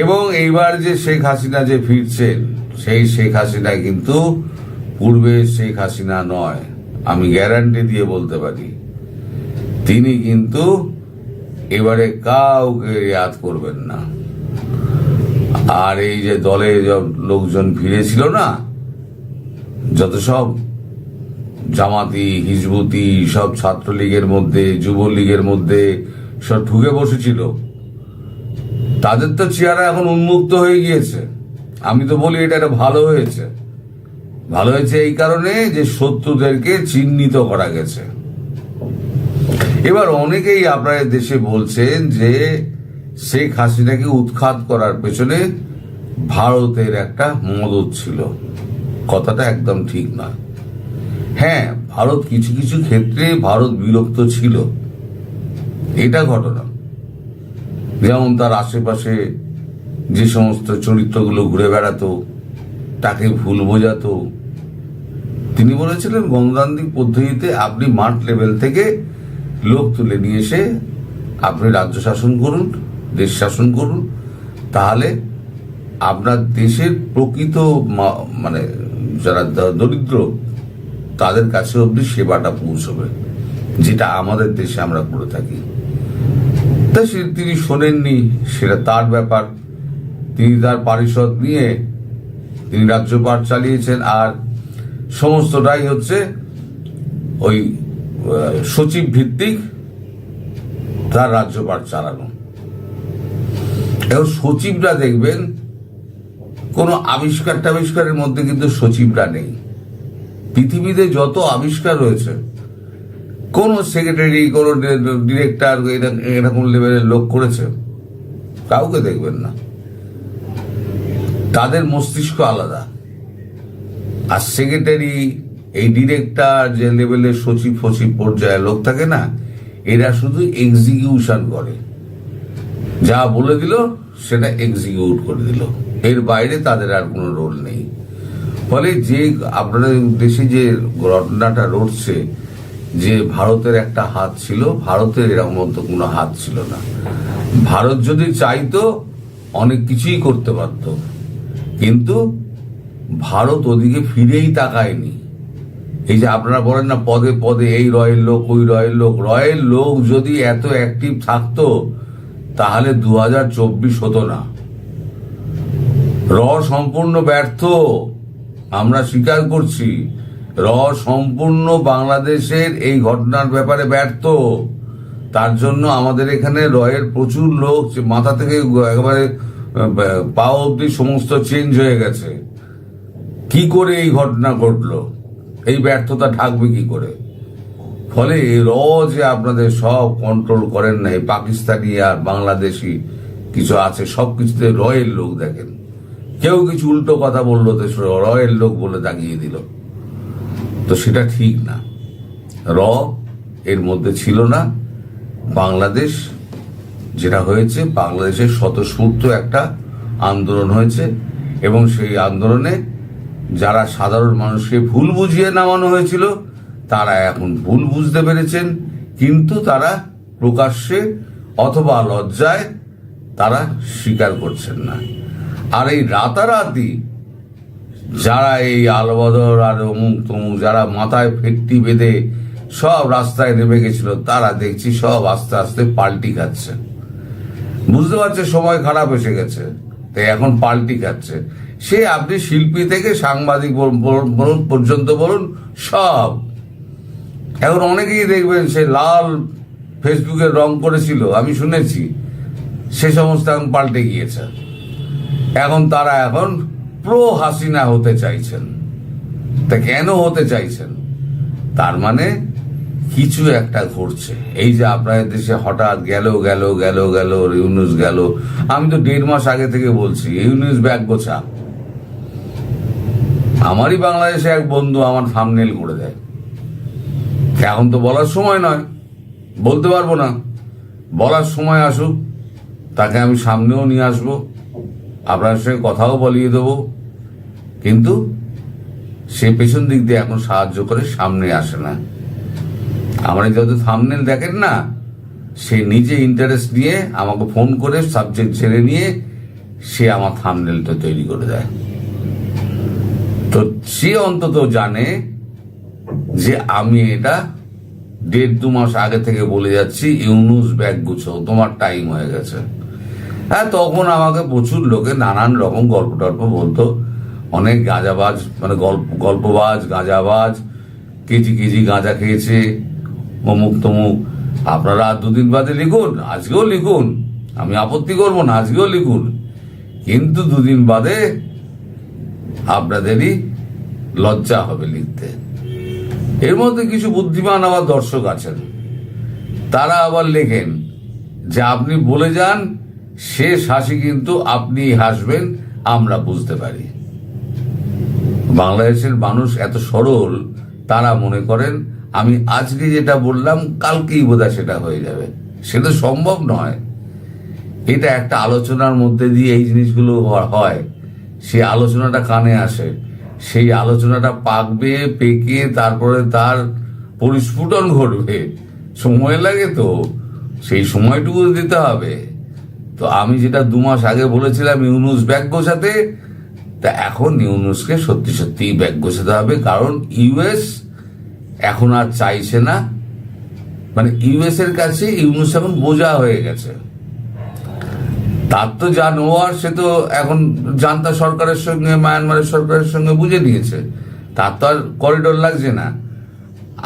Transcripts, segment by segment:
এবং এইবার যে শেখ হাসিনা যে ফিরছেন, সেই শেখ হাসিনা কিন্তু পূর্বে শেখ হাসিনা নয়, আমি গ্যারান্টি দিয়ে বলতে পারি। তিনি কিন্তু এবারে কাউকে ইয়াদ করবেন না। আর এই যে দলে লোকজন ফিরেছিল না, যত সব জামাতি, হিজবুতি, সব ছাত্রলীগের মধ্যে, যুবলীগের মধ্যে সব ঢুকে বসেছিল তাদের তো চেহারা এখন উন্মুক্ত হয়ে গিয়েছে। আমি তো বলি এটা একটা ভালো হয়েছে। ভালো হয়েছে এই কারণে যে শত্রুদেরকে চিহ্নিত করা গেছে। এবার অনেকেই আপনার দেশে বলছেন যে শেখ হাসিনাকে উৎখাত করার পেছনে ভারতের একটা মদত ছিল। কথাটা একদম ঠিক না হ্যাঁ ভারত কিছু কিছু ক্ষেত্রে ভারত বিরক্ত ছিল। এটা ঘটনা। যেমন তার আশেপাশে যে সমস্ত চরিত্রগুলো ঘুরে বেড়াতো, তাকে ভুল বোঝাতো। তিনি বলেছিলেন, গণতান্ত্রিক পদ্ধতিতে আপনি মাঠ লেভেল থেকে লোক তুলে নিয়ে এসে আপনি রাজ্য শাসন করুন, দেশ শাসন করুন। তাহলে আপনার দেশের প্রকৃত মানে যারা দরিদ্র, তাদের কাছে অবধি সেবাটা পৌঁছবে, যেটা আমাদের দেশে আমরা করে থাকি। তা সে তিনি শোনেননি, সেটা তার ব্যাপার। তিনি তার পারিষদ নিয়ে তিনি রাজ্যপাট চালিয়েছেন আর সমস্তটাই হচ্ছে ওই সচিব ভিত্তিক তার রাজ্যপাট চালানো। এখন সচিবরা দেখবেন, কোনো আবিষ্কার টাবিষ্কারের মধ্যে কিন্তু সচিবরা নেই। পৃথিবীতে যত আবিষ্কার রয়েছে কোন সেক্রেটারি কোন ডিরেক্টর এরকম লেভেলের লোক করেছে, কাউকে দেখবেন না। তাদের মস্তিষ্ক আলাদা। আর সেক্রেটারি এই ডিরেক্টর যে লেভেলের সচিব ফচিব পর্যায়ে লোক থাকে না, এরা শুধু এক্সিকিউশন করে। যা বলে দিল, সেটা এক্সিকিউট করে দিল। এর বাইরে তাদের আর কোনো রোল নেই। ফলে যে আপনাদের দেশে যে ঘটনাটা রটছে যে ভারতের একটা হাত ছিল, ভারতের এরকম মতো কোনো হাত ছিল না। ভারত যদি চাইতো, অনেক কিছুই করতে পারত। কিন্তু ভারত ওদিকে ফিরেই তাকায়নি। এই যে আপনারা বলেন না, পদে পদে এই রয়ের লোক, ওই রয়ের লোক রয়ের লোক যদি এত অ্যাক্টিভ থাকতো, তাহলে দু হাজার চব্বিশ হতো না। র সম্পূর্ণ ব্যর্থ, আমরা স্বীকার করছি। র সম্পূর্ণ বাংলাদেশের এই ঘটনার ব্যাপারে ব্যর্থ। তার জন্য আমাদের এখানে রয়ের প্রচুর লোক মাথা থেকে একেবারে পা অব্দি সমস্ত চেঞ্জ হয়ে গেছে। কি করে এই ঘটনা ঘটলো? এই ব্যর্থতা ঢাকবে কি করে? ফলে র যে আপনাদের সব কন্ট্রোল করেন না, এই পাকিস্তানি আর বাংলাদেশি কিছু আছে, সব কিছুতে রয়ের লোক দেখেন। কেউ কিছু উল্টো কথা বলল, তো রয়ের লোক বলে দাগিয়ে দিল। তো সেটা ঠিক না। র এর মধ্যে ছিল না। বাংলাদেশ যেটা হয়েছে, বাংলাদেশের স্বতঃস্ফূর্ত একটা আন্দোলন হয়েছে এবং সেই আন্দোলনে যারা সাধারণ মানুষকে ভুল বুঝিয়ে নামানো হয়েছিল, তারা এখন ভুল বুঝতে পেরেছেন। কিন্তু তারা প্রকাশ্যে অথবা লজ্জায় তারা স্বীকার করছেন না। আর এই রাতারাতি যারা এই আলবদর আর অমুক তমুক, যারা মাথায় ফেটটি বেঁধে সব রাস্তায় নেমে গেছিল, তারা দেখছি সব আস্তে আস্তে পাল্টি খাচ্ছে। বুঝতে পারছে সময় খারাপ এসে গেছে, তাই এখন পাল্টি খাচ্ছে। সে আপনি শিল্পী থেকে সাংবাদিক বল- বল- বলুন, পর্যন্ত বলুন, সব। এখন অনেকেই দেখবেন সে লাল ফেসবুকে রং করেছিল, আমি শুনেছি। সে সমস্ত এখন পাল্টে গিয়েছে। এখন তারা এখন প্রো হাসিনা হতে চাইছেন। তা কেন হতে চাইছেন? তার মানে কিছু একটা ঘটছে। এই যে আপনাদের দেশে হঠাৎ গেল গেল গেল গেল, ইউনুস গেল। আমি তো দেড় মাস আগে থেকে বলছি, ইউনুস ব্যাগ গোছা। আমারই বাংলাদেশে এক বন্ধু আমার থামনেল করে দেয়। এখন তো বলার সময় নয়। বলতে পারব না। বলার সময় আসুক, তাকে আমি সামনেও নিয়ে আসব। আপনার সঙ্গে কথাও বলিয়ে দেবো। কিন্তু সে পেছন দিক দিয়ে এখন সাহায্য করে সামনে আসে না। আমরা যত থামনেল দেখেন না, সে নিজে ইন্টারেস্ট নিয়ে আমাকে ফোন করে সাবজেক্ট ছেড়ে নিয়ে সে আমার থামনেলটা তৈরি করে দেয়। তো সে অন্তত জানে যে আমি এটা দেড় দু মাস আগে থেকে বলে যাচ্ছি, ইউনুস ব্যাগ গুছো তোমার টাইম হয়ে গেছে। হ্যাঁ তখন আমাকে প্রচুর লোকে নানান রকম গল্প টল্প বলতো। অনেক গাঁজাবাজ মানে গল্প, গল্পবাজ, গাঁজাবাজ, কেজি কেজি গাঁজা খেয়েছে, অমুক তমুক। আপনারা দুদিন বাদে লিখুন, আজকেও লিখুন। আমি আপত্তি করব না, আজকেও লিখুন। কিন্তু দুদিন বাদে আপনাদেরই লজ্জা হবে লিখতে। এর মধ্যে কিছু বুদ্ধিমান আবার দর্শক আছেন। তারা আবার লেখেন যে, আপনি বলে যান শেষ হাসি কিন্তু আপনি হাসবেন, আমরা বুঝতে পারি। বাংলাদেশের মানুষ এত সরল, তারা মনে করেন, আমি আজকে যেটা বললাম, কালকেই বোধহয় সেটা হয়ে যাবে। সেটা সম্ভব নয়। এটা একটা আলোচনার মধ্যে দিয়ে এই জিনিসগুলো হয়। সেই আলোচনাটা কানে আসে। সেই আলোচনাটা পাকবে, পেকে, তারপরে তার পরিস্ফুটন ঘটবে। সময় লাগে তো। সেই সময়টুকু দিতে হবে। তো আমি যেটা দু মাস আগে বলেছিলাম ইউনুস ব্যাগ গোছাতে তা এখন ইউনুসকে সত্যি সত্যি ব্যাগ গোছাতে হবে, কারণ ইউএস এখন আর চাইছে না। মানে ইউএস এর কাছে ইউনুস এখন বোঝা হয়ে গেছে। তার তো যা নেওয়ার, সে তো এখন জান্তা সরকারের সঙ্গে, মায়ানমারের সরকারের সঙ্গে বুঝে নিয়েছে। তার তো আর করিডোর লাগছে না।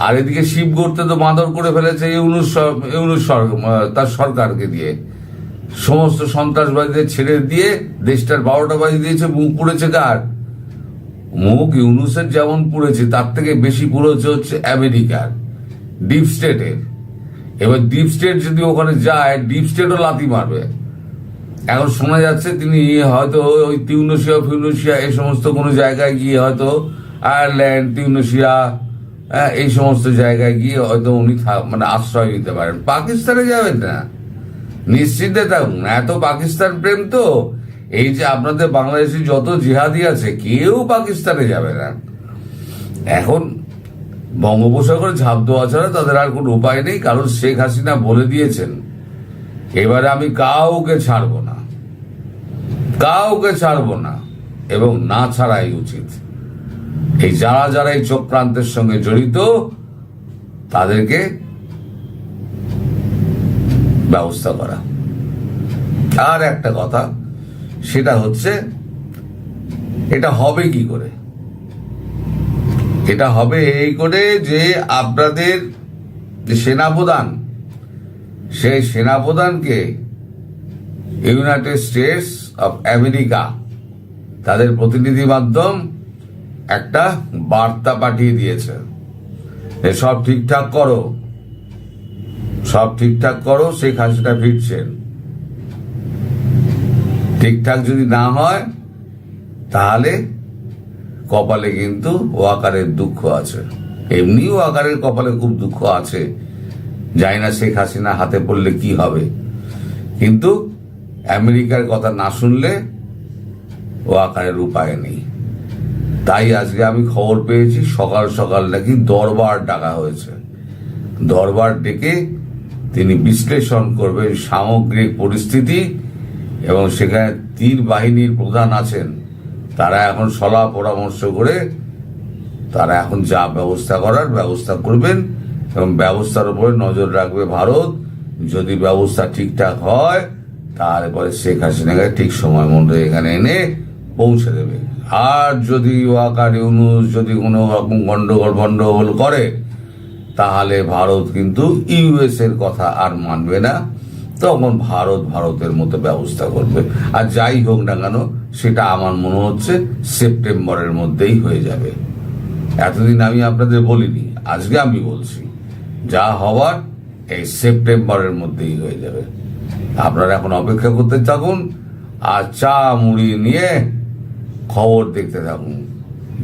আর এদিকে শিব গড়তে তো বাঁদর করে ফেলেছে ইউনুস ইউনুস তার সরকারকে দিয়ে। সমস্ত সন্ত্রাসবাদীদের ছেড়ে দিয়ে দেশটার বারোটা বাজি দিয়েছে মুখ পুড়েছে কার? মুখ ইউনুসের যেমন পুড়েছে তার থেকে বেশি পুড়েছে হচ্ছে আমেরিকার ডিপ স্টেটের এবার ডিপ স্টেট যদি ওখানে যায় ডিপ স্টেটও লাথি মারবে। এখন শোনা যাচ্ছে তিনি হয়তো ওই তিউনেশিয়া ফিউনেশিয়া এই সমস্ত কোনো জায়গায় গিয়ে হয়তো আয়ারল্যান্ড তিউনেশিয়া হ্যাঁ, এই সমস্ত জায়গায় গিয়ে হয়তো উনি মানে আশ্রয় নিতে পারেন। পাকিস্তানে যাবেন না। নিশ্চিন্তে থাকুন। এত পাকিস্তান প্রেম তো। এই যে আপনাদের বাংলাদেশি যত জিহাদি আছে, কেউ পাকিস্তানে যাবে না। এখন বঙ্গোপসাগরে ঝাঁপ দেওয়া ছাড়া তাদের আর কোনো উপায় নেই, কারণ শেখ হাসিনা বলে দিয়েছেন, এবারে আমি কাউকে ছাড়ব না। কাউকে ছাড়ব না, এবং না ছাড়াই উচিত। এই যারা যারা এই চক্রান্তের সঙ্গে জড়িত, তাদেরকে ব্যবস্থা করা। আর একটা কথা, সেটা হচ্ছে, এটা হবে কি করে? এটা হবে এই করে যে আপনাদের যে সেনাপ্রধান, সেই সেনাপ্রধানকে ইউনাইটেড স্টেটস অফ আমেরিকা তাদের প্রতিনিধি মাধ্যম একটা বার্তা পাঠিয়ে দিয়েছে সব ঠিকঠাক করো। সব ঠিকঠাক করো, সেই হাসিনা ফিরছেন ঠিকঠাক যদি না হয়, তাহলে কপালে কিন্তু ওয়াকারের দুঃখ আছে। এমনি ওয়াকারের কপালে খুব দুঃখ আছে। জানি না শেখ হাসিনা হাতে পড়লে কি হবে। কিন্তু আমেরিকার কথা না শুনলে ওয়াকারের উপায় নেই। তাই আজকে আমি খবর পেয়েছি, সকাল সকাল নাকি দরবার ডাকা হয়েছে। দরবার ডেকে তিনি বিশ্লেষণ করবেন সামগ্রিক পরিস্থিতি এবং সেখানে তীর বাহিনীর প্রধান আছেন। তারা এখন সলা পরামর্শ করে তারা এখন যা ব্যবস্থা করার ব্যবস্থা করবেন এবং ব্যবস্থার উপরে নজর রাখবে ভারত। যদি ব্যবস্থা ঠিকঠাক হয় তাহলে পরে শেখ হাসিনাকে ঠিক সময় মতো এখানে এনে পৌঁছে দেবে। আর যদি ওয়াকার ইউনুস যদি কোনো রকম গন্ডগোল গন্ডগোল করে তাহলে ভারত কিন্তু ইউএস এর কথা আর মানবে না। তখন ভারত ভারতের মতো ব্যবস্থা করবে। আর যাই হোক না কেন, সেটা আমার মনে হচ্ছে সেপ্টেম্বরের মধ্যেই হয়ে যাবে। এতদিন আমি আপনাদের বলিনি, আজকে আমি বলছি। যা হওয়ার এই সেপ্টেম্বরের মধ্যেই হয়ে যাবে। আপনারা এখন অপেক্ষা করতে থাকুন আর চা মুড়ি নিয়ে খবর দেখতে থাকুন।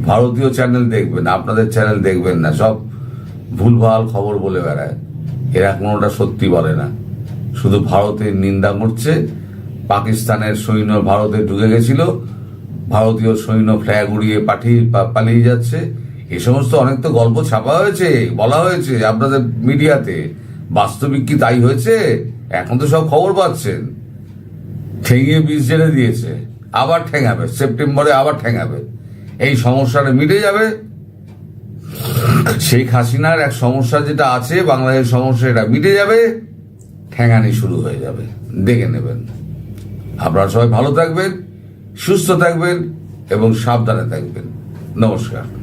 ভারতীয় চ্যানেল দেখবেন, আপনাদের চ্যানেল দেখবেন না, সব ভুলভাল খবর বলে বেড়ায়। এরা কোনোটা সত্যি বলে না। শুধু ভারতের নিন্দা করছে, পাকিস্তানের সৈন্য ভারতে ঢুকে গেছিল, ভারতীয় সৈন্য ফ্ল্যাগ উড়িয়ে পাঠিয়ে পালিয়ে যাচ্ছে। এ সমস্ত অনেক তো গল্প ছাপা হয়েছে, বলা হয়েছে আপনাদের মিডিয়াতে। বাস্তবিক কি তাই হয়েছে? এখন তো সব খবর পাচ্ছেন। ঠেঙিয়ে বিষ জেলে দিয়েছে। আবার ঠেঙাবে, সেপ্টেম্বরে আবার ঠেঙাবে। এই সমস্যাটা মিটে যাবে শেখ হাসিনার এক সমস্যা যেটা আছে, বাংলাদেশের সমস্যা এটা মিটে যাবে, ঠেঙানি শুরু হয়ে যাবে। দেখে নেবেন। আপনারা সবাই ভালো থাকবেন, সুস্থ থাকবেন এবং সাবধানে থাকবেন। নমস্কার।